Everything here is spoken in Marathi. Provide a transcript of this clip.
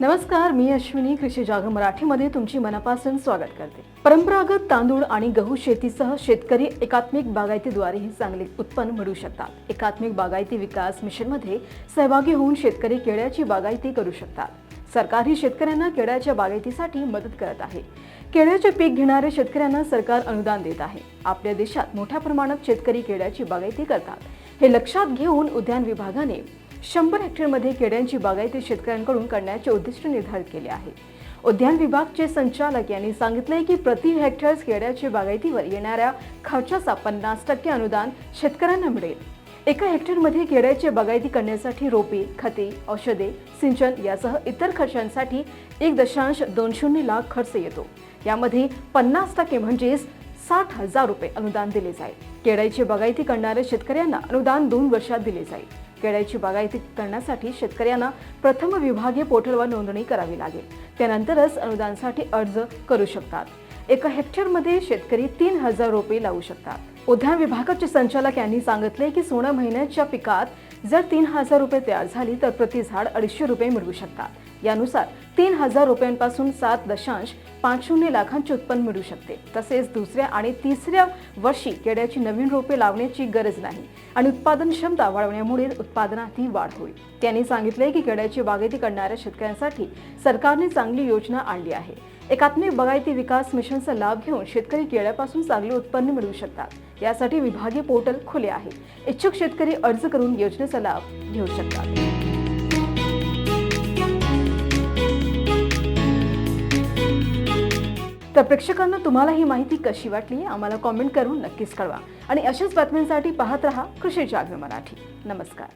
नमस्कार मी अश्विनी कृषी जाग मराठीमध्ये तुमची मनापासून स्वागत करते. परंपरागत तांदूळ आणि गहू शेतीसह शेतकरी एकात्मिक बागायतीद्वारेही चांगले उत्पन्न मिळू शकतात. एकात्मिक बागायती विकास मिशनमध्ये सहभागी होऊन शेतकरी केळ्याची बागायती करू शकतात. सरकारही शेतकऱ्यांना केळ्याच्या बागायतीसाठी मदत करत आहे. केळ्याचे पीक घेणाऱ्या शेतकऱ्यांना सरकार अनुदान देत आहे. आपल्या देशात मोठ्या प्रमाणात शेतकरी केळ्याची बागायती करतात. हे लक्षात घेऊन उद्यान विभागाने शंभर हेक्टरमध्ये केड्यांची बागायती शेतकऱ्यांकडून करण्याचे उद्दिष्ट निर्धारित केले आहे. उद्यान विभागचे संचालक यांनी सांगितले की प्रति हेक्टर केळ्याच्या बागायतीवर येणाऱ्या खर्चाचा पन्नास टक्के अनुदान शेतकऱ्यांना मिळेल. एका हेक्टरमध्ये केड्याची बागायती करण्यासाठी रोपे खते औषधे सिंचन यासह इतर खर्चांसाठी एक दशांश दोन शून्य लाख खर्च येतो. यामध्ये पन्नास टक्के म्हणजेच साठ हजार रुपये अनुदान दिले जाईल. केळ्याची बागायती करणाऱ्या शेतकऱ्यांना अनुदान दोन वर्षात दिले जाईल. केळ्याची बागायती करण्यासाठी शेतकऱ्यांना प्रथम विभागीय पोर्टलवर नोंदणी करावी लागेल. त्यानंतरच अनुदानासाठी अर्ज करू शकतात. एका हेक्टरमध्ये शेतकरी तीन हजार रोपे लावू शकतात. उद्यान विभागाचे संचालक यांनी सांगितले की सोनं महिन्याच्या पिकात जर तीन हजार रुपये तयार झाली तर प्रति झाड अडीचशे रुपये मिळवू शकतात. यानुसार तीन हजार रुपयांपासून सात दशांश पाच शून्य लाखांचे उत्पन्न मिळू शकते. तसेच दुसऱ्या आणि तिसऱ्या वर्षी केड्याची नवीन रोपे लावण्याची गरज नाही आणि उत्पादन क्षमता वाढवण्यामुळे उत्पादनातही वाढ होईल. त्यांनी सांगितले की केड्याची बागेती करणाऱ्या शेतकऱ्यांसाठी सरकारने चांगली योजना आणली आहे. एकात्मिक बागायती विकास मिशनचा लाभ घेऊन शेतकरी केळ्यापासून चांगले उत्पन्न मिळवू शकतात. यासाठी विभागीय पोर्टल खुले आहे. इच्छुक शेतकरी अर्ज करून योजनेचा लाभ घेऊ शकतात. तर प्रेक्षकांना तुम्हाला ही माहिती कशी वाटली आम्हाला कॉमेंट करून नक्कीच कळवा. आणि अशाच बातम्यांसाठी पाहत रहा कृषी जागरण मराठी. नमस्कार.